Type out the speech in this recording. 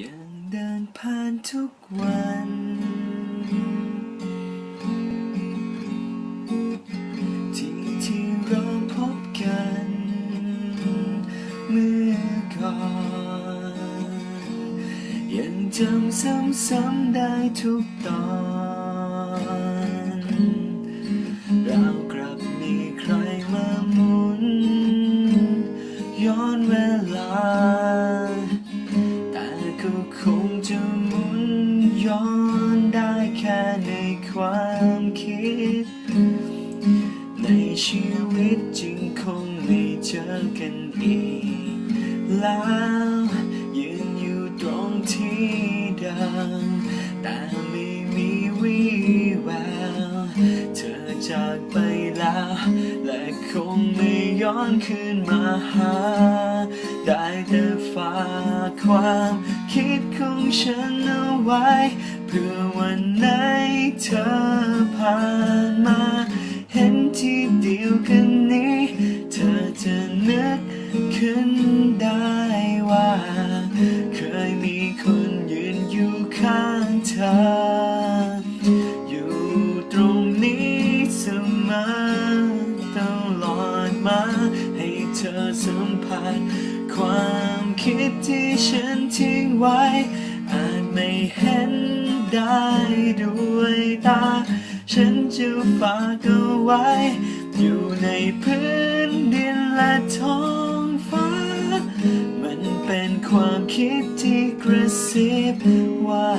ยังเดินผ่านทุกวัน ที่ที่เราพบกัน เมื่อก่อน ยังจำซ้ำๆได้ทุกตอน ย้อนได้แค่ในความคิด ในชีวิตจริงคงไม่เจอกันอีก แล้วยืนอยู่ตรงที่เดิมแต่ไม่มีวี่แววเธอจากไปแล้ว และคงไม่ย้อนคืนมาหา ได้แต่ฝากความคิดของฉันเอา ไว้ เพื่อวันไหนเธอผ่านมา เห็นที่เดียวกันนี้ เธอจะนึกขึ้นได้ว่า เคยมีคนยืนอยู่ข้างเธอ อยู่ตรงนี้เสมอตลอดมา ให้เธอสัมผัสความคิดที่ฉันทิ้งไว้ ไม่เห็นได้ด้วยตา ฉันจะฝากเอาไว้ อยู่ในพื้นดินและท้องฟ้า มันเป็นความคิดที่กระซิบว่า